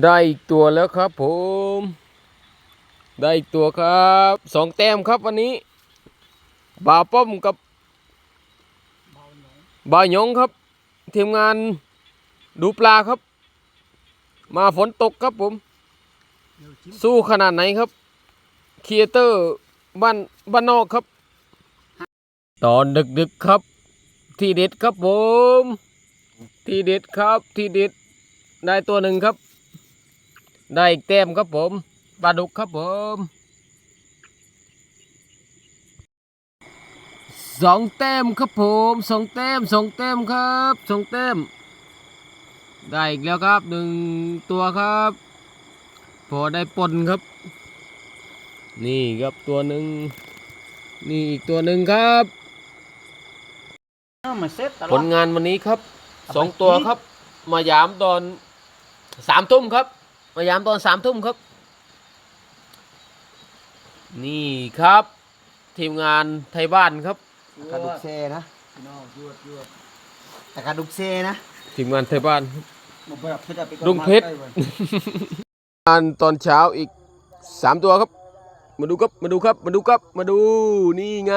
ได้อีกตัวแล้วครับผม ได้อีกตัวครับสองแต้มครับวันนี้ บาป้อมกับบาหยงครับ ทีมงานดูปลาครับ มาฝนตกครับผม สู้ขนาดไหนครับครีเอเตอร์บ้านบ้านนอกครับ ตอนดึกๆครับ ที่เด็ดครับผม ที่เด็ดครับที่เด็ดได้ตัวหนึ่งครับ ได้อีกแต้มครับผมปลาดุกครับผมสองแต้มครับผมสองแต้มสองแต้มครับสองแต้มได้อีกแล้วครับหนึ่งตัวครับ พอได้ปนครับ นี่ครับตัวหนึ่งนี่อีกตัวหนึ่งครับเออมาเซ็ตตลผอดลงานวันนี้ครับเอาสองไปตัวกินครับ มายามตอนสามทุ่มครับ มายามตอนสามทุ่มครับ นี่ครับ ทีมงานไทยบ้านครับ กระดูกเซนะน้องยวดยวดแต่กระดูกเซนะทีมงานไทยบ้านครับ มาแบบเพชรอะไปก่อนลุงเพชร มาใกล้ไว้ งานตอนเช้าอีกสามตัวครับ มาดูครับ มาดูครับ มาดูครับ มาดูนี่ไง